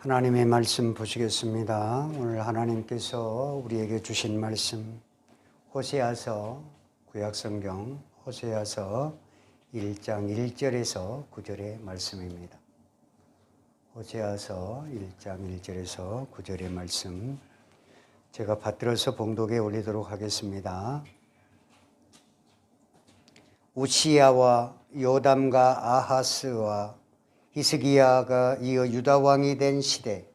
하나님의 말씀 보시겠습니다. 오늘 하나님께서 우리에게 주신 말씀 호세아서 구약성경 호세아서 1장 1절에서 9절의 말씀입니다. 호세아서 1장 1절에서 9절의 말씀 제가 받들어서 봉독에 올리도록 하겠습니다. 우시야와 요담과 아하스와 히스기야가 이어 유다 왕이 된 시대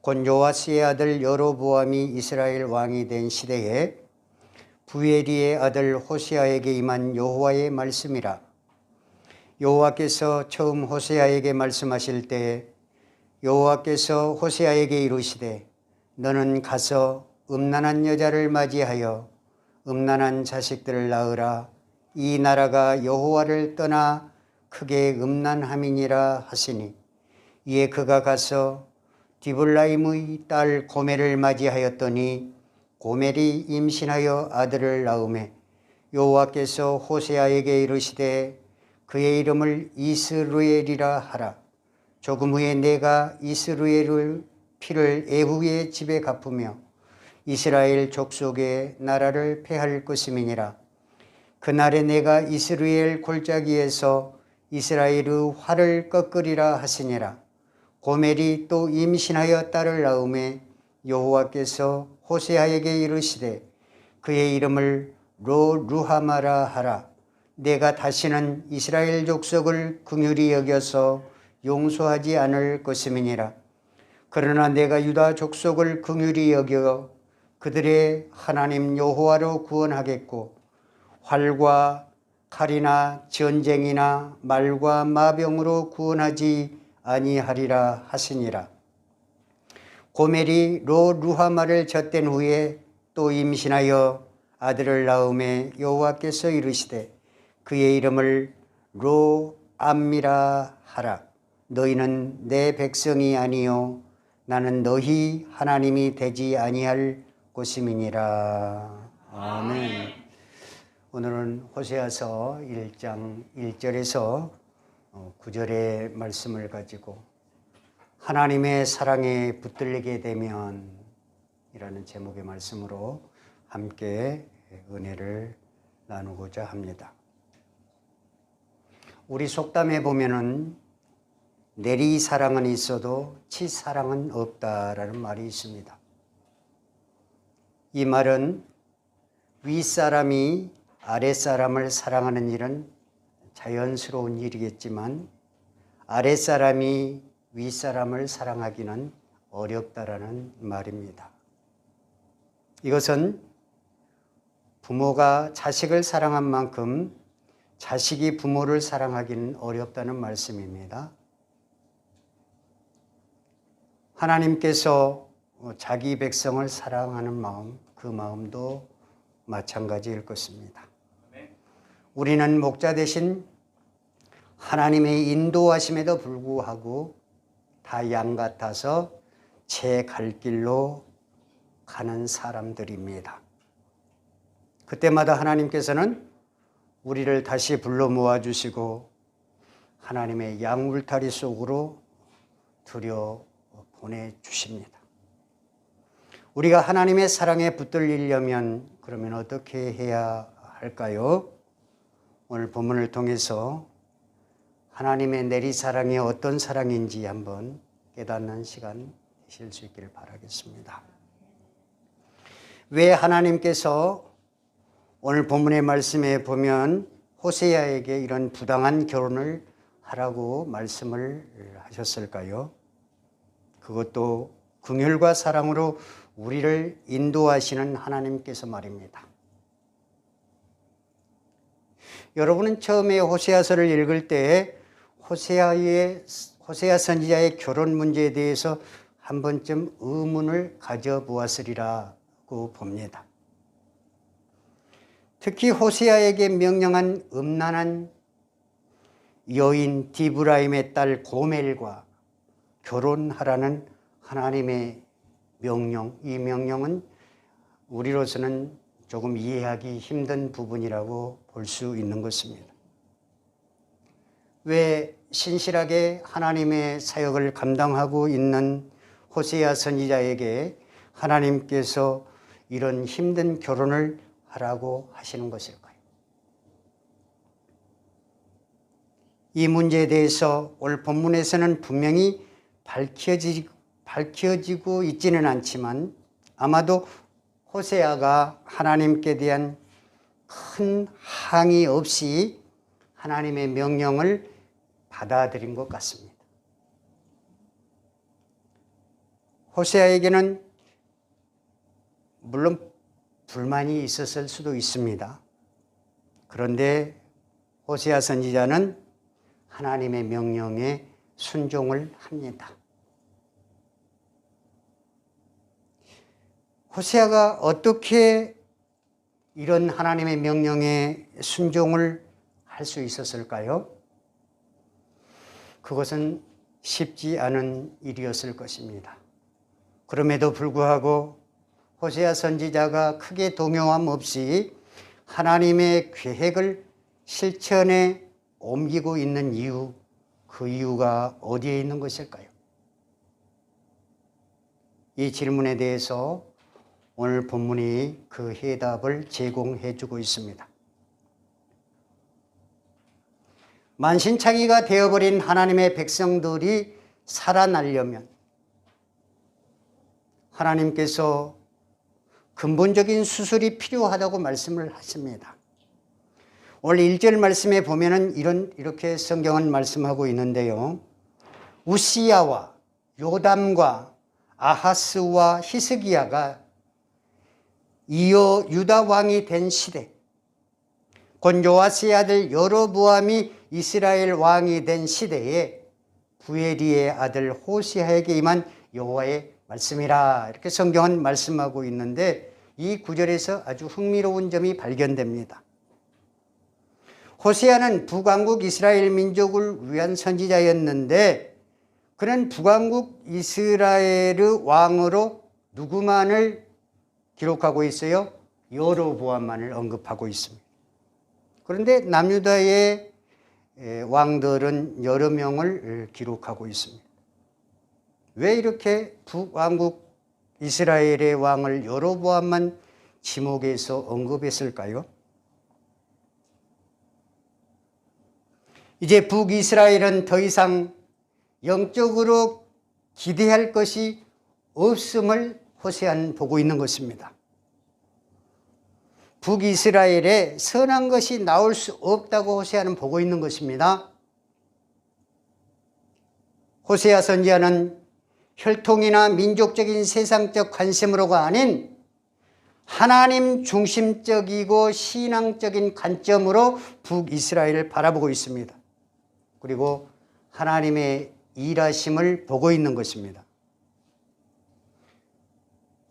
곧 요아스의 아들 여로보암이 이스라엘 왕이 된 시대에 부에리의 아들 호세아에게 임한 여호와의 말씀이라. 여호와께서 처음 호세아에게 말씀하실 때 여호와께서 호세아에게 이르시되 너는 가서 음란한 여자를 맞이하여 음란한 자식들을 낳으라. 이 나라가 여호와를 떠나 크게 음란함이니라 하시니 이에 그가 가서 디블라임의 딸 고멜을 맞이하였더니 고멜이 임신하여 아들을 낳음에 여호와께서 호세아에게 이르시되 그의 이름을 이스루엘이라 하라. 조금 후에 내가 이스루엘을 피를 에후의 집에 갚으며 이스라엘 족속의 나라를 패할 것임이니라. 그날에 내가 이스라엘 골짜기에서 이스라엘의 활을 꺾으리라 하시니라. 고멜이 또 임신하여 딸을 낳음에 여호와께서 호세아에게 이르시되 그의 이름을 로 루하마라 하라. 내가 다시는 이스라엘 족속을 긍휼히 여겨서 용서하지 않을 것임이니라. 그러나 내가 유다 족속을 긍휼히 여겨 그들의 하나님 여호와로 구원하겠고 활과 칼이나 전쟁이나 말과 마병으로 구원하지 아니하리라 하시니라. 고멜이 로 루하마를 젖댄 후에 또 임신하여 아들을 낳음에 여호와께서 이르시되 그의 이름을 로 암미라 하라. 너희는 내 백성이 아니요 나는 너희 하나님이 되지 아니할 것임이니라. 아멘. 오늘은 호세아서 1장 1절에서 9절의 말씀을 가지고 하나님의 사랑에 붙들리게 되면 이라는 제목의 말씀으로 함께 은혜를 나누고자 합니다. 우리 속담에 보면은 내리 사랑은 있어도 치 사랑은 없다라는 말이 있습니다. 이 말은 윗사람이 아랫사람을 사랑하는 일은 자연스러운 일이겠지만 아랫사람이 윗사람을 사랑하기는 어렵다라는 말입니다. 이것은 부모가 자식을 사랑한 만큼 자식이 부모를 사랑하기는 어렵다는 말씀입니다. 하나님께서 자기 백성을 사랑하는 마음, 그 마음도 마찬가지일 것입니다. 우리는 목자 대신 하나님의 인도하심에도 불구하고 다 양 같아서 제 갈 길로 가는 사람들입니다. 그때마다 하나님께서는 우리를 다시 불러 모아 주시고 하나님의 양 울타리 속으로 들여 보내 주십니다. 우리가 하나님의 사랑에 붙들리려면 그러면 어떻게 해야 할까요? 오늘 본문을 통해서 하나님의 내리사랑이 어떤 사랑인지 한번 깨닫는 시간 되실 수 있기를 바라겠습니다. 왜 하나님께서 오늘 본문의 말씀에 보면 호세야에게 이런 부당한 결혼을 하라고 말씀을 하셨을까요? 그것도 긍휼과 사랑으로 우리를 인도하시는 하나님께서 말입니다. 여러분은 처음에 호세아서를 읽을 때 호세아의 호세아 선지자의 결혼 문제에 대해서 한 번쯤 의문을 가져보았으리라고 봅니다. 특히 호세아에게 명령한 음란한 여인 디브라임의 딸 고멜과 결혼하라는 하나님의 명령, 이 명령은 우리로서는 조금 이해하기 힘든 부분이라고 볼 수 있는 것입니다. 왜 신실하게 하나님의 사역을 감당하고 있는 호세아 선지자에게 하나님께서 이런 힘든 결혼을 하라고 하시는 것일까요? 이 문제에 대해서 오늘 본문에서는 분명히 밝혀지, 밝혀지고 있지는 않지만 아마도 호세아가 하나님께 대한 큰 항의 없이 하나님의 명령을 받아들인 것 같습니다. 호세아에게는 물론 불만이 있었을 수도 있습니다. 그런데 호세아 선지자는 하나님의 명령에 순종을 합니다. 호세아가 어떻게 이런 하나님의 명령에 순종을 할 수 있었을까요? 그것은 쉽지 않은 일이었을 것입니다. 그럼에도 불구하고 호세아 선지자가 크게 동요함 없이 하나님의 계획을 실천에 옮기고 있는 이유, 그 이유가 어디에 있는 것일까요? 이 질문에 대해서 오늘 본문이 그 해답을 제공해 주고 있습니다. 만신창이가 되어버린 하나님의 백성들이 살아나려면 하나님께서 근본적인 수술이 필요하다고 말씀을 하십니다. 오늘 1절 말씀에 보면은 이런 이렇게 성경은 말씀하고 있는데요. 우시야와 요담과 아하스와 히스기야가 이어 유다 왕이 된 시대 곧 요아스의 아들 여로보암이 이스라엘 왕이 된 시대에 부에리의 아들 호시아에게 임한 여호와의 말씀이라 이렇게 성경은 말씀하고 있는데 이 구절에서 아주 흥미로운 점이 발견됩니다. 호세아는 북왕국 이스라엘 민족을 위한 선지자였는데 그는 북왕국 이스라엘의 왕으로 누구만을 기록하고 있어요? 여로보암만을 언급하고 있습니다. 그런데 남유다의 왕들은 여러 명을 기록하고 있습니다. 왜 이렇게 북왕국 이스라엘의 왕을 여로보암만 지목해서 언급했을까요? 이제 북이스라엘은 더 이상 영적으로 기대할 것이 없음을 호세안 보고 있는 것입니다. 북이스라엘에 선한 것이 나올 수 없다고 호세아는 보고 있는 것입니다. 호세아 선지자는 혈통이나 민족적인 세상적 관심으로가 아닌 하나님 중심적이고 신앙적인 관점으로 북이스라엘을 바라보고 있습니다. 그리고 하나님의 일하심을 보고 있는 것입니다.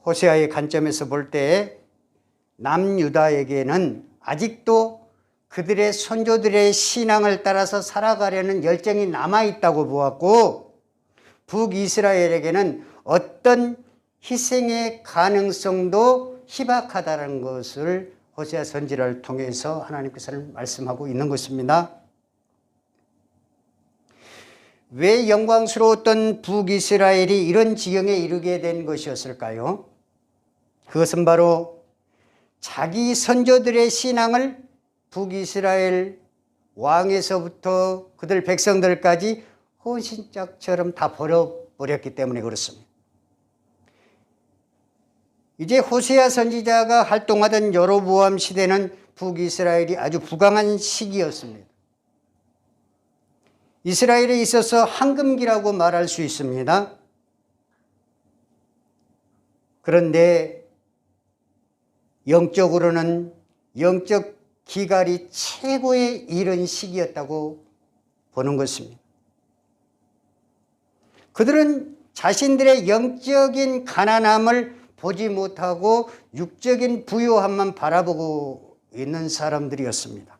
호세아의 관점에서 볼때 남유다에게는 아직도 그들의 선조들의 신앙을 따라서 살아가려는 열정이 남아 있다고 보았고 북이스라엘에게는 어떤 희생의 가능성도 희박하다는 것을 호세아 선지를 통해서 하나님께서는 말씀하고 있는 것입니다. 왜 영광스러웠던 북이스라엘이 이런 지경에 이르게 된 것이었을까요? 그것은 바로 자기 선조들의 신앙을 북이스라엘 왕에서부터 그들 백성들까지 헌신짝처럼 다 버려버렸기 때문에 그렇습니다. 이제 호세아 선지자가 활동하던 여로보암 시대는 북이스라엘이 아주 부강한 시기였습니다. 이스라엘에 있어서 황금기라고 말할 수 있습니다. 그런데 영적으로는 영적 기갈이 최고에 이른 시기였다고 보는 것입니다. 그들은 자신들의 영적인 가난함을 보지 못하고 육적인 부유함만 바라보고 있는 사람들이었습니다.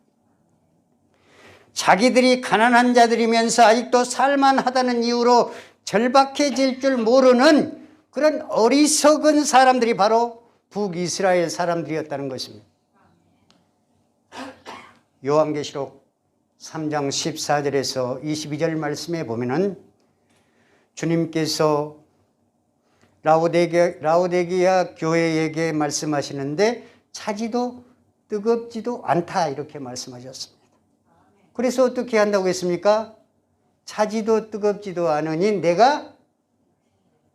자기들이 가난한 자들이면서 아직도 살만하다는 이유로 절박해질 줄 모르는 그런 어리석은 사람들이 바로 북이스라엘 사람들이었다는 것입니다. 요한계시록 3장 14절에서 22절 말씀에 보면은 주님께서 라오데기, 라오데기아 교회에게 말씀하시는데 차지도 뜨겁지도 않다 이렇게 말씀하셨습니다. 그래서 어떻게 한다고 했습니까? 차지도 뜨겁지도 않으니 내가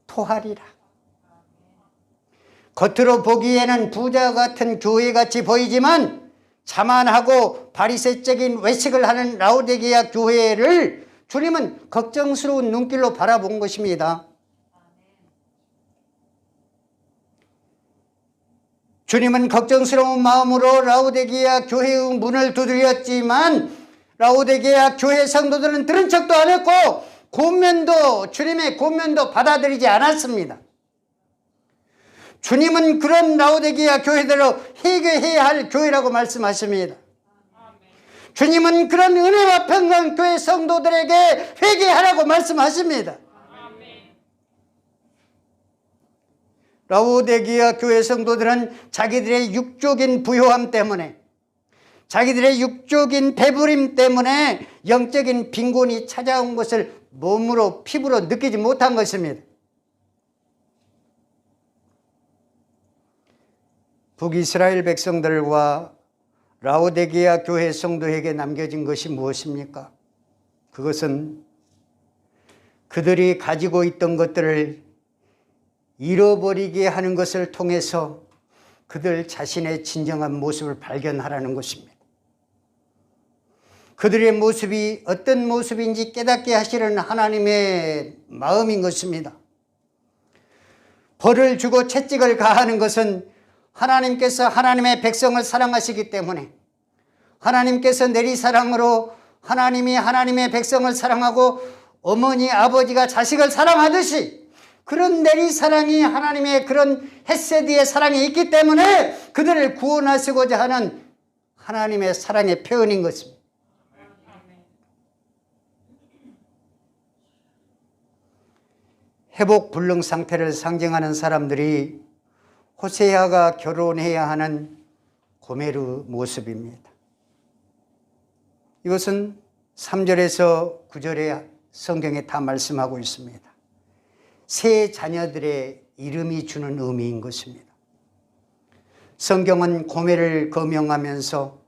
토하리라. 겉으로 보기에는 부자 같은 교회 같이 보이지만 자만하고 바리새적인 외식을 하는 라오데기아 교회를 주님은 걱정스러운 눈길로 바라본 것입니다. 주님은 걱정스러운 마음으로 라오데기아 교회의 문을 두드렸지만 라오데기아 교회 성도들은 들은 척도 안 했고 고면도 주님의 고면도 받아들이지 않았습니다. 주님은 그런 라오데기아 교회대로 회개해야 할 교회라고 말씀하십니다. 주님은 그런 은혜와 평강 교회 성도들에게 회개하라고 말씀하십니다. 라오데기아 교회 성도들은 자기들의 육적인 부요함 때문에 자기들의 육적인 배부림 때문에 영적인 빈곤이 찾아온 것을 몸으로 피부로 느끼지 못한 것입니다. 북이스라엘 백성들과 라오데기아 교회 성도에게 남겨진 것이 무엇입니까? 그것은 그들이 가지고 있던 것들을 잃어버리게 하는 것을 통해서 그들 자신의 진정한 모습을 발견하라는 것입니다. 그들의 모습이 어떤 모습인지 깨닫게 하시는 하나님의 마음인 것입니다. 벌을 주고 채찍을 가하는 것은 하나님께서 하나님의 백성을 사랑하시기 때문에 하나님께서 내리사랑으로 하나님이 하나님의 백성을 사랑하고 어머니 아버지가 자식을 사랑하듯이 그런 내리사랑이 하나님의 그런 햇세디의 사랑이 있기 때문에 그들을 구원하시고자 하는 하나님의 사랑의 표현인 것입니다. 회복 불능 상태를 상징하는 사람들이 호세아가 결혼해야 하는 고메르 모습입니다. 이것은 3절에서 9절에 성경에 다 말씀하고 있습니다. 새 자녀들의 이름이 주는 의미인 것입니다. 성경은 고메를 거명하면서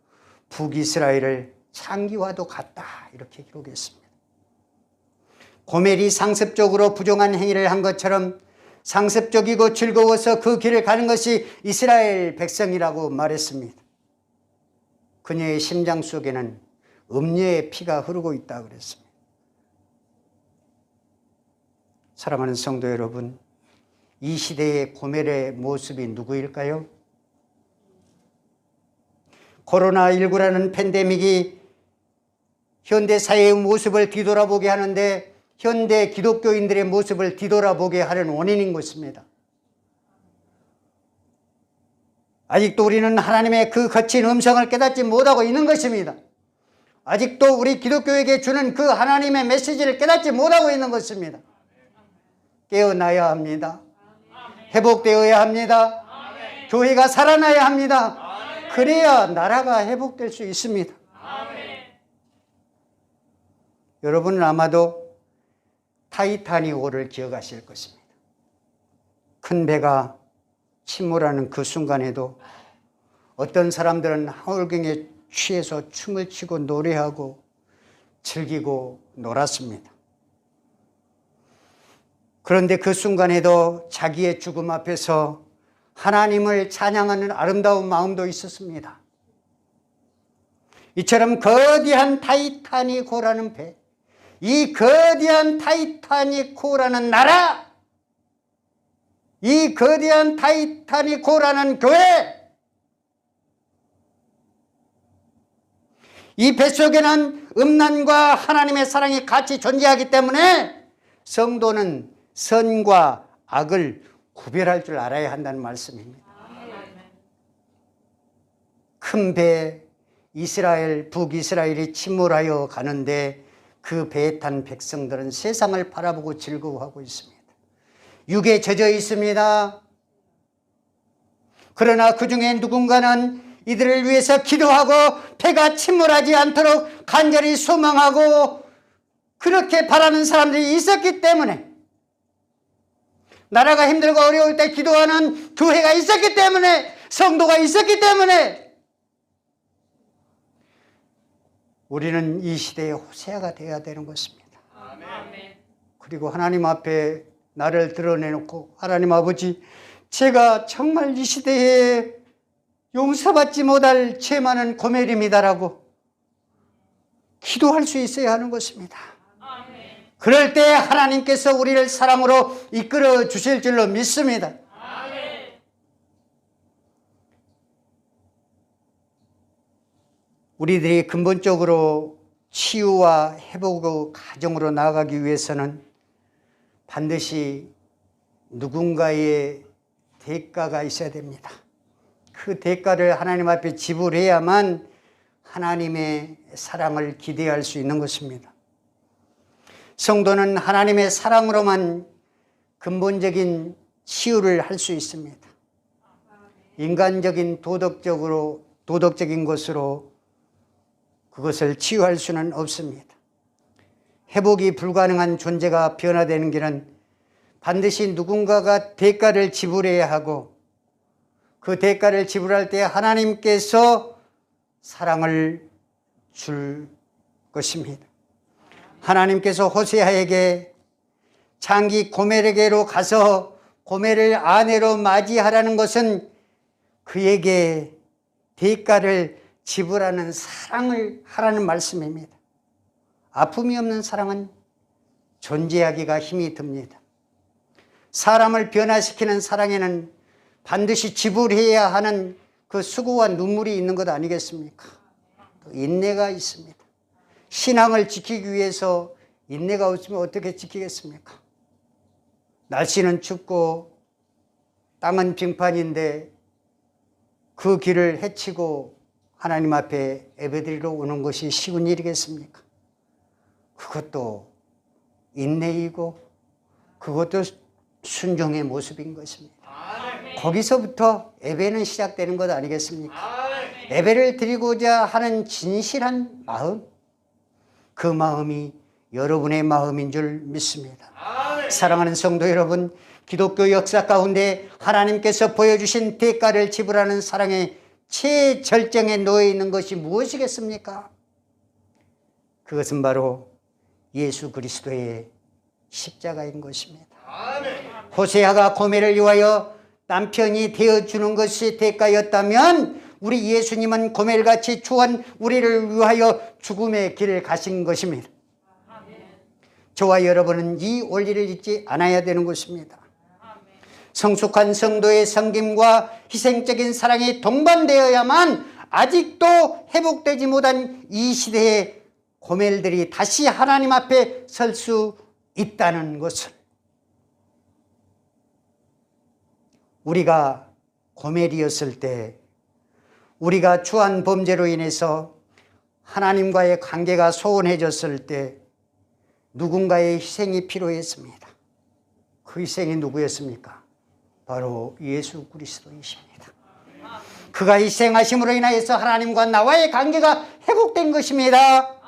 북이스라엘을 창기와도 같다 이렇게 기록했습니다. 고멜이 상습적으로 부정한 행위를 한 것처럼 상습적이고 즐거워서 그 길을 가는 것이 이스라엘 백성이라고 말했습니다. 그녀의 심장 속에는 음녀의 피가 흐르고 있다 그랬습니다. 사랑하는 성도 여러분, 이 시대의 고멜의 모습이 누구일까요? 코로나19라는 팬데믹이 현대 사회의 모습을 뒤돌아보게 하는데 현대 기독교인들의 모습을 뒤돌아보게 하는 원인인 것입니다. 아직도 우리는 하나님의 그 거친 음성을 깨닫지 못하고 있는 것입니다. 아직도 우리 기독교에게 주는 그 하나님의 메시지를 깨닫지 못하고 있는 것입니다. 깨어나야 합니다. 회복되어야 합니다. 교회가 살아나야 합니다. 그래야 나라가 회복될 수 있습니다. 여러분은 아마도 타이타닉호를 기억하실 것입니다. 큰 배가 침몰하는 그 순간에도 어떤 사람들은 하울경에 취해서 춤을 추고 노래하고 즐기고 놀았습니다. 그런데 그 순간에도 자기의 죽음 앞에서 하나님을 찬양하는 아름다운 마음도 있었습니다. 이처럼 거대한 타이타닉호라는 배, 이 거대한 타이타닉호라는 나라, 이 거대한 타이타닉호라는 교회, 이 뱃속에는 음란과 하나님의 사랑이 같이 존재하기 때문에 성도는 선과 악을 구별할 줄 알아야 한다는 말씀입니다. 큰 배, 이스라엘, 북이스라엘이 침몰하여 가는데 그 배에 탄 백성들은 세상을 바라보고 즐거워하고 있습니다. 육에 젖어 있습니다. 그러나 그 중에 누군가는 이들을 위해서 기도하고 배가 침몰하지 않도록 간절히 소망하고 그렇게 바라는 사람들이 있었기 때문에 나라가 힘들고 어려울 때 기도하는 교회가 있었기 때문에 성도가 있었기 때문에 우리는 이 시대의 호세아가 되어야 되는 것입니다. 그리고 하나님 앞에 나를 드러내놓고 하나님 아버지 제가 정말 이 시대에 용서받지 못할 죄 많은 고멜입니다라고 기도할 수 있어야 하는 것입니다. 그럴 때 하나님께서 우리를 사랑으로 이끌어 주실 줄로 믿습니다. 우리들이 근본적으로 치유와 회복의 가정으로 나아가기 위해서는 반드시 누군가의 대가가 있어야 됩니다. 그 대가를 하나님 앞에 지불해야만 하나님의 사랑을 기대할 수 있는 것입니다. 성도는 하나님의 사랑으로만 근본적인 치유를 할 수 있습니다. 인간적인 도덕적으로 도덕적인 것으로 그것을 치유할 수는 없습니다. 회복이 불가능한 존재가 변화되는 길은 반드시 누군가가 대가를 지불해야 하고 그 대가를 지불할 때 하나님께서 사랑을 줄 것입니다. 하나님께서 호세아에게 장기 고멜에게로 가서 고멜을 아내로 맞이하라는 것은 그에게 대가를 지불하는 사랑을 하라는 말씀입니다. 아픔이 없는 사랑은 존재하기가 힘이 듭니다. 사람을 변화시키는 사랑에는 반드시 지불해야 하는 그 수고와 눈물이 있는 것 아니겠습니까? 또 인내가 있습니다. 신앙을 지키기 위해서 인내가 없으면 어떻게 지키겠습니까? 날씨는 춥고 땅은 빙판인데 그 길을 헤치고 하나님 앞에 예배드리러 오는 것이 쉬운 일이겠습니까? 그것도 인내이고 그것도 순종의 모습인 것입니다. 거기서부터 예배는 시작되는 것 아니겠습니까? 예배를 드리고자 하는 진실한 마음, 그 마음이 여러분의 마음인 줄 믿습니다. 사랑하는 성도 여러분, 기독교 역사 가운데 하나님께서 보여주신 대가를 지불하는 사랑의 최절정에 놓여 있는 것이 무엇이겠습니까? 그것은 바로 예수 그리스도의 십자가인 것입니다. 호세아가 고멜을 위하여 남편이 되어주는 것이 대가였다면 우리 예수님은 고멜같이 추한 우리를 위하여 죽음의 길을 가신 것입니다. 저와 여러분은 이 원리를 잊지 않아야 되는 것입니다. 성숙한 성도의 섬김과 희생적인 사랑이 동반되어야만 아직도 회복되지 못한 이 시대의 고멜들이 다시 하나님 앞에 설 수 있다는 것을 우리가 고멜이었을 때 우리가 주한 범죄로 인해서 하나님과의 관계가 소원해졌을 때 누군가의 희생이 필요했습니다. 그 희생이 누구였습니까? 바로 예수 그리스도이십니다. 그가 희생하심으로 인하여서 하나님과 나와의 관계가 회복된 것입니다.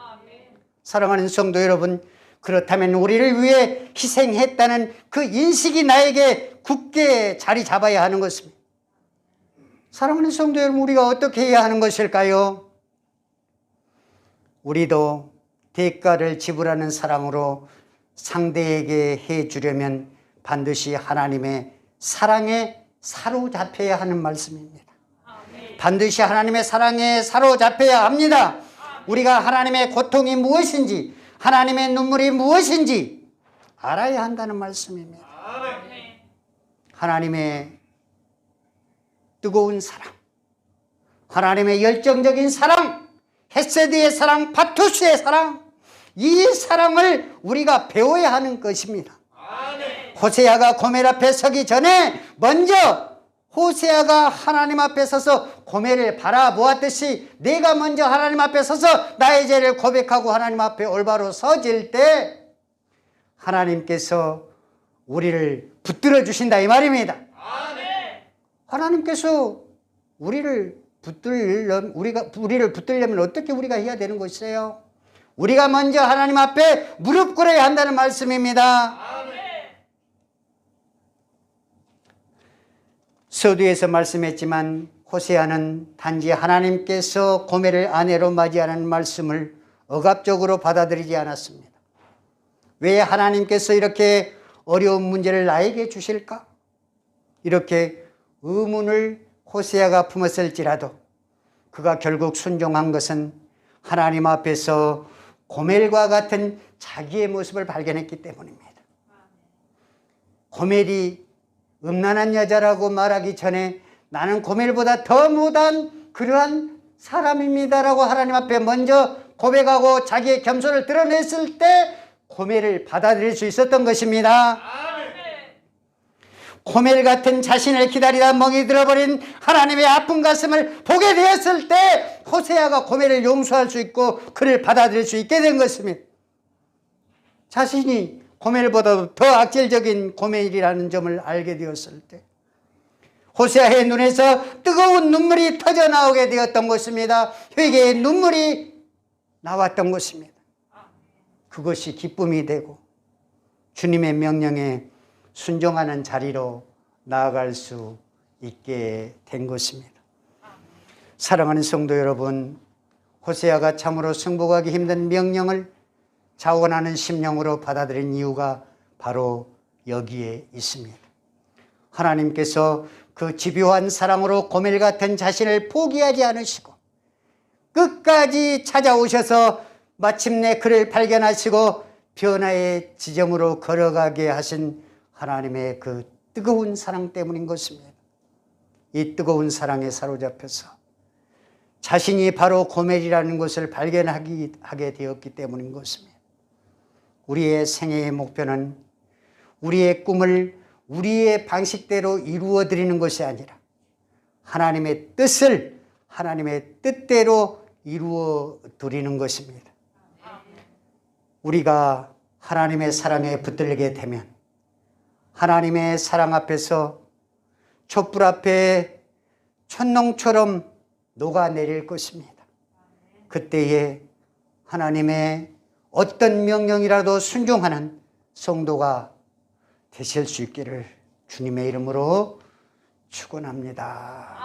사랑하는 성도 여러분, 그렇다면 우리를 위해 희생했다는 그 인식이 나에게 굳게 자리 잡아야 하는 것입니다. 사랑하는 성도 여러분, 우리가 어떻게 해야 하는 것일까요? 우리도 대가를 지불하는 사랑으로 상대에게 해 주려면 반드시 하나님의 사랑에 사로잡혀야 하는 말씀입니다. 반드시 하나님의 사랑에 사로잡혀야 합니다. 우리가 하나님의 고통이 무엇인지, 하나님의 눈물이 무엇인지 알아야 한다는 말씀입니다. 하나님의 뜨거운 사랑, 하나님의 열정적인 사랑, 헤세드의 사랑, 파투스의 사랑, 이 사랑을 우리가 배워야 하는 것입니다. 호세아가 고멜 앞에 서기 전에 먼저 호세아가 하나님 앞에 서서 고멜을 바라보았듯이 내가 먼저 하나님 앞에 서서 나의 죄를 고백하고 하나님 앞에 올바로 서질 때 하나님께서 우리를 붙들어 주신다 이 말입니다. 하나님께서 우리를 붙들려면 우리가 우리를 붙들려면 어떻게 우리가 해야 되는 것이에요? 우리가 먼저 하나님 앞에 무릎 꿇어야 한다는 말씀입니다. 서두에서 말씀했지만 호세아는 단지 하나님께서 고멜을 아내로 맞이하는 말씀을 억압적으로 받아들이지 않았습니다. 왜 하나님께서 이렇게 어려운 문제를 나에게 주실까? 이렇게 의문을 호세아가 품었을지라도 그가 결국 순종한 것은 하나님 앞에서 고멜과 같은 자기의 모습을 발견했기 때문입니다. 고멜이 음란한 여자라고 말하기 전에 나는 고멜보다 더 못한 그러한 사람입니다라고 하나님 앞에 먼저 고백하고 자기의 겸손을 드러냈을 때 고멜을 받아들일 수 있었던 것입니다. 고멜 같은 자신을 기다리다 멍이 들어버린 하나님의 아픈 가슴을 보게 되었을 때 호세아가 고멜을 용서할 수 있고 그를 받아들일 수 있게 된 것입니다. 자신이 고멜보다도 더 악질적인 고멜이라는 점을 알게 되었을 때 호세아의 눈에서 뜨거운 눈물이 터져 나오게 되었던 것입니다. 회개의 눈물이 나왔던 것입니다. 그것이 기쁨이 되고 주님의 명령에 순종하는 자리로 나아갈 수 있게 된 것입니다. 사랑하는 성도 여러분, 호세아가 참으로 승복하기 힘든 명령을 자원하는 심령으로 받아들인 이유가 바로 여기에 있습니다. 하나님께서 그 집요한 사랑으로 고멜 같은 자신을 포기하지 않으시고 끝까지 찾아오셔서 마침내 그를 발견하시고 변화의 지점으로 걸어가게 하신 하나님의 그 뜨거운 사랑 때문인 것입니다. 이 뜨거운 사랑에 사로잡혀서 자신이 바로 고멜이라는 것을 발견하게 하게 되었기 때문인 것입니다. 우리의 생애의 목표는 우리의 꿈을 우리의 방식대로 이루어 드리는 것이 아니라 하나님의 뜻을 하나님의 뜻대로 이루어 드리는 것입니다. 우리가 하나님의 사랑에 붙들리게 되면 하나님의 사랑 앞에서 촛불 앞에 천농처럼 녹아내릴 것입니다. 그때에 하나님의 어떤 명령이라도 순종하는 성도가 되실 수 있기를 주님의 이름으로 축원합니다.